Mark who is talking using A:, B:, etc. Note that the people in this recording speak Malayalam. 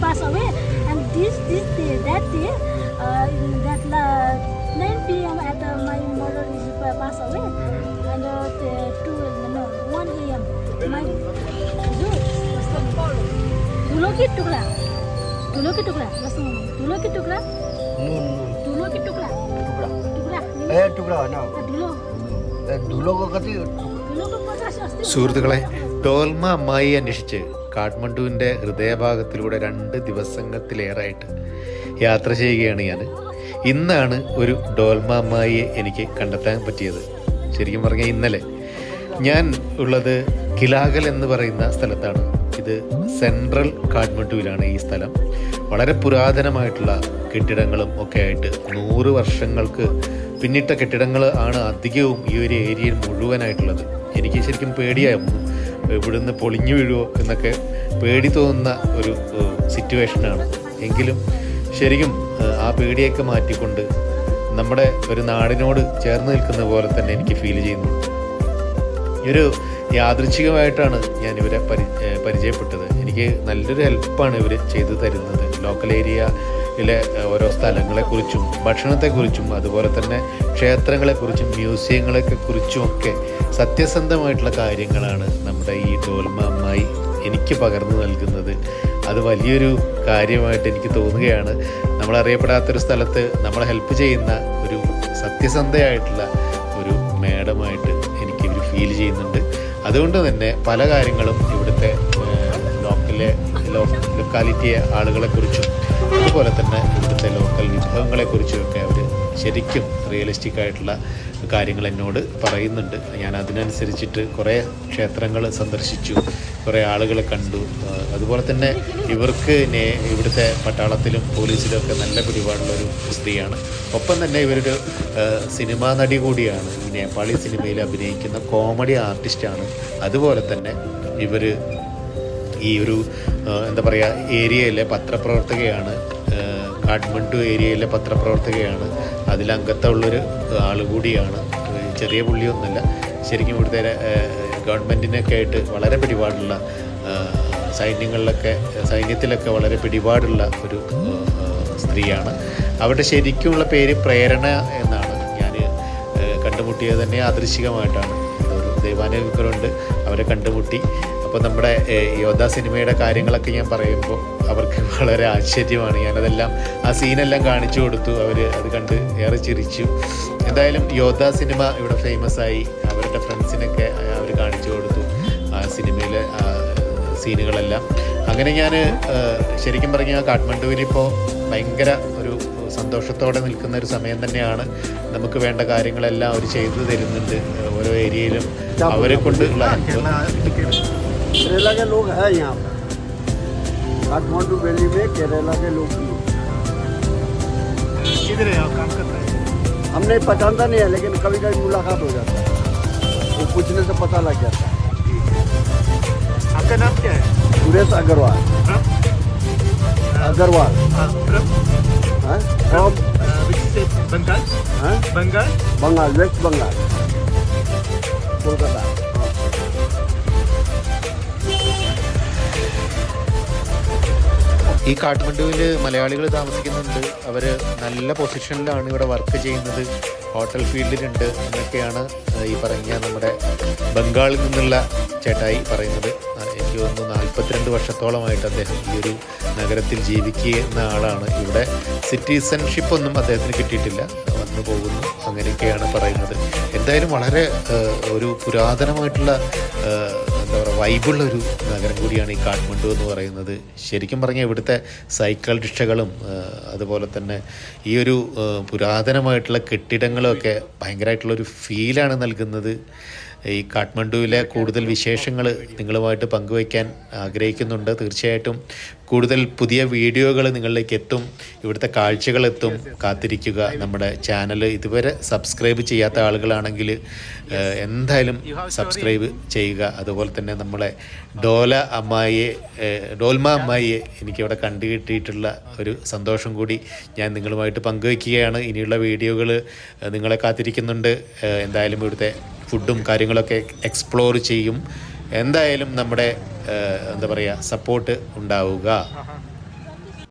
A: passed away. And this this day, that day, uh, in that uh, 9 p.m. at uh, my mother is uh, passed away. And uh, the, two no 1 a.m. my दूल्हों की टुकड़ा दूल्हों की टुकड़ा बस दूल्हों की टुकड़ा
B: नून नून
A: दूल्हों की टुकड़ा
B: टुकड़ा
A: टुकड़ा
B: ए टुकड़ा ना
A: दूल्हों
B: ए, दूल्हों को कति
A: दूल्हों
C: ഡോൽമ അമ്മായി അന്വേഷിച്ച് കാഠ്മണ്ഡുവിന്റെ ഹൃദയഭാഗത്തിലൂടെ രണ്ട് ദിവസങ്ങൾത്തിലേറായിട്ട് യാത്ര ചെയ്യുകയാണ് ഞാൻ. ഇന്നാണ് ഒരു ഡോൽമ അമ്മായിയെ എനിക്ക് കണ്ടെത്താൻ പറ്റിയത്. ശരിക്കും പറഞ്ഞാൽ ഇന്നലെ. ഞാൻ ഉള്ളത് കിലാഗൽ എന്ന് പറയുന്ന സ്ഥലത്താണ്. ഇത് സെൻട്രൽ കാഠ്മണ്ഡുവിലാണ് ഈ സ്ഥലം. വളരെ പുരാതനമായിട്ടുള്ള കെട്ടിടങ്ങളും ഒക്കെ ആയിട്ട് നൂറ് വർഷങ്ങൾക്ക് പിന്നിട്ട കെട്ടിടങ്ങൾ ആണ് അധികവും ഈ ഒരു ഏരിയയിൽ മുഴുവനായിട്ടുള്ളത്. എനിക്ക് ശരിക്കും പേടിയായിരുന്നു ഇവിടുന്ന് പൊളിഞ്ഞു വീഴുമോ എന്നൊക്കെ പേടി തോന്നുന്ന ഒരു സിറ്റുവേഷനാണ് എങ്കിലും ശരിക്കും ആ പേടിയൊക്കെ മാറ്റിക്കൊണ്ട് നമ്മുടെ ഒരു നാടിനോട് ചേർന്ന് നിൽക്കുന്ന പോലെ തന്നെ എനിക്ക് ഫീൽ ചെയ്യുന്നു. ഒരു യാദൃച്ഛികമായിട്ടാണ് ഞാൻ ഇവരെ പരി പരിചയപ്പെട്ടത്. എനിക്ക് നല്ലൊരു ഹെൽപ്പാണ് ഇവർ ചെയ്തു തരുന്നത്. ലോക്കൽ ഏരിയയിലെ ഏഹ്, ഓരോ സ്ഥലങ്ങളെക്കുറിച്ചും ഭക്ഷണത്തെക്കുറിച്ചും അതുപോലെ തന്നെ ക്ഷേത്രങ്ങളെക്കുറിച്ചും മ്യൂസിയങ്ങളെയൊക്കെ കുറിച്ചും ഒക്കെ സത്യസന്ധമായിട്ടുള്ള കാര്യങ്ങളാണ് നമ്മുടെ ഈ ഡോൽമ എനിക്ക് പകർന്നു നൽകുന്നത്. അത് വലിയൊരു കാര്യമായിട്ട് എനിക്ക് തോന്നുകയാണ്. നമ്മളറിയപ്പെടാത്തൊരു സ്ഥലത്ത് നമ്മളെ ഹെൽപ്പ് ചെയ്യുന്ന ഒരു സത്യസന്ധയായിട്ടുള്ള ഒരു മേഡമായിട്ട് എനിക്ക് ഒരു ഫീൽ ചെയ്യുന്നുണ്ട്. അതുകൊണ്ട് തന്നെ പല കാര്യങ്ങളും ഇവിടുത്തെ ലോക്കലെ ലൊക്കാലിറ്റി ആളുകളെക്കുറിച്ചും അതുപോലെ തന്നെ ഇവിടുത്തെ ലോക്കൽ വിഭവങ്ങളെക്കുറിച്ചുമൊക്കെ അവർ ശരിക്കും റിയലിസ്റ്റിക് ആയിട്ടുള്ള കാര്യങ്ങൾ എന്നോട് പറയുന്നുണ്ട്. ഞാൻ അതിനനുസരിച്ചിട്ട് കുറേ ക്ഷേത്രങ്ങൾ സന്ദർശിച്ചു കുറേ ആളുകളെ കണ്ടു. അതുപോലെ തന്നെ ഇവർക്ക് ഇവിടുത്തെ പട്ടാളത്തിലും പോലീസിലും ഒക്കെ നല്ല പിടിപാടുള്ളൊരു സ്ത്രീയാണ്. ഒപ്പം തന്നെ ഇവരൊരു സിനിമാ നടി കൂടിയാണ്. നേപ്പാളി സിനിമയിൽ അഭിനയിക്കുന്ന കോമഡി ആർട്ടിസ്റ്റാണ്. അതുപോലെ തന്നെ ഇവർ ഈ ഒരു എന്താ പറയുക ഏരിയയിലെ പത്രപ്രവർത്തകയാണ് കാഠ്മണ്ഡു ഏരിയയിലെ പത്രപ്രവർത്തകയാണ്. അതിൽ അംഗത്തമുള്ളൊരു ആൾ കൂടിയാണ്. ചെറിയ പുള്ളിയൊന്നുമല്ല. ശരിക്കും ഇവിടുത്തെ ഗവൺമെന്റിനൊക്കെ ആയിട്ട് വളരെ പിടിപാടുള്ള സൈന്യങ്ങളിലൊക്കെ സൈന്യത്തിലൊക്കെ വളരെ പിടിപാടുള്ള ഒരു സ്ത്രീയാണ്. അവരുടെ ശരിക്കുമുള്ള പേര് പ്രേരണ എന്നാണ് ഞാൻ കണ്ടുമുട്ടിയത് തന്നെ യാദൃശികമായിട്ടാണ്. ഒരു ദൈവാനുഗ്രഹമുണ്ട്. അവരെ കണ്ടുമുട്ടി. അപ്പോൾ നമ്മുടെ യോദ്ധ സിനിമയുടെ കാര്യങ്ങളൊക്കെ ഞാൻ പറയുമ്പോൾ അവർക്ക് വളരെ ആശ്ചര്യമാണ്. ഞാനതെല്ലാം ആ സീനെല്ലാം കാണിച്ചു കൊടുത്തു. അവർ അത് കണ്ട് ഏറെ ചിരിച്ചു. എന്തായാലും യോദ്ധ സിനിമ ഇവിടെ ഫേമസ് ആയി. അവരുടെ ഫ്രണ്ട്സിനൊക്കെ അവർ കാണിച്ചു കൊടുത്തു ആ സിനിമയിലെ സീനുകളെല്ലാം. അങ്ങനെ ഞാൻ ശരിക്കും പറഞ്ഞാൽ കാഠ്മണ്ഡുവിൽ ഇപ്പോൾ ഭയങ്കര ഒരു സന്തോഷത്തോടെ നിൽക്കുന്ന ഒരു സമയം തന്നെയാണ്. നമുക്ക് വേണ്ട കാര്യങ്ങളെല്ലാം അവർ ചെയ്തു തരുന്നുണ്ട്. ഓരോ ഏരിയയിലും അവരെ കൊണ്ട്.
B: केरला के लोग हैं यहाँ पर। काठमांडू वैली में केरला के लोग भी
D: किधर है आप? काम कर रहे हैं?
B: हमने पहचानता नहीं है लेकिन कभी कभी मुलाकात हो जाता है। वो पूछने से पता लग जाता है।
D: आपका नाम क्या है?
B: सुरेश अग्रवाल। अग्रवाल।
D: फ्रॉम
B: हैं?
D: स्टेट बंगाल? बंगाल?
B: बंगाल वेस्ट बंगाल। कोलकाता।
C: ഈ കാഠ്മണ്ഡുവിൽ മലയാളികൾ താമസിക്കുന്നുണ്ട്. അവർ നല്ല പൊസിഷനിലാണ് ഇവിടെ വർക്ക് ചെയ്യുന്നത്. ഹോട്ടൽ ഫീൽഡിലുണ്ട് എന്നൊക്കെയാണ് ഈ പറഞ്ഞ നമ്മുടെ ബംഗാളിൽ നിന്നുള്ള ചേട്ടായി പറയുന്നത്. എനിക്ക് തോന്നുന്നു നാൽപ്പത്തിരണ്ട് വർഷത്തോളമായിട്ട് അദ്ദേഹം ഈ ഒരു നഗരത്തിൽ ജീവിക്കുന്ന ആളാണ്. ഇവിടെ സിറ്റിസൺഷിപ്പ് ഒന്നും അദ്ദേഹത്തിന് കിട്ടിയിട്ടില്ല. വന്നു പോകുന്നു അങ്ങനെയൊക്കെയാണ് പറയുന്നത്. എന്തായാലും വളരെ ഒരു പുരാതനമായിട്ടുള്ള എന്താ പറയുക വൈബുള്ള ഒരു നഗരം കൂടിയാണ് ഈ കാഠ്മണ്ഡു എന്ന് പറയുന്നത്. ശരിക്കും പറഞ്ഞാൽ ഇവിടുത്തെ സൈക്കിൾ റിക്ഷകളും അതുപോലെ തന്നെ ഈ ഒരു പുരാതനമായിട്ടുള്ള കെട്ടിടങ്ങളൊക്കെ ഭയങ്കരമായിട്ടുള്ളൊരു ഫീലാണ് നൽകുന്നത്. ഈ കാഠ്മണ്ഡുവിലെ കൂടുതൽ വിശേഷങ്ങൾ നിങ്ങളുമായിട്ട് പങ്കുവയ്ക്കാൻ ആഗ്രഹിക്കുന്നുണ്ട്. തീർച്ചയായിട്ടും കൂടുതൽ പുതിയ വീഡിയോകൾ നിങ്ങളിലേക്ക് എത്തും. ഇവിടുത്തെ കാഴ്ചകൾ എത്തും. കാത്തിരിക്കുക. നമ്മുടെ ചാനൽ ഇതുവരെ സബ്സ്ക്രൈബ് ചെയ്യാത്ത ആളുകളാണെങ്കിൽ എന്തായാലും സബ്സ്ക്രൈബ് ചെയ്യുക. അതുപോലെ തന്നെ നമ്മളെ ഡോല അമ്മായിയെ ഡോൽമ അമ്മായിയെ എനിക്കിവിടെ കണ്ടു കിട്ടിയിട്ടുള്ള ഒരു സന്തോഷം കൂടി ഞാൻ നിങ്ങളുമായിട്ട് പങ്കുവയ്ക്കുകയാണ്. ഇനിയുള്ള വീഡിയോകൾ നിങ്ങളെ കാത്തിരിക്കുന്നുണ്ട്. എന്തായാലും ഇവിടുത്തെ ഫുഡും കാര്യങ്ങളൊക്കെ എക്സ്പ്ലോർ ചെയ്യും. എന്തായാലും നമ്മുടെ എന്താ പറയുക സപ്പോർട്ട് ഉണ്ടാവുക.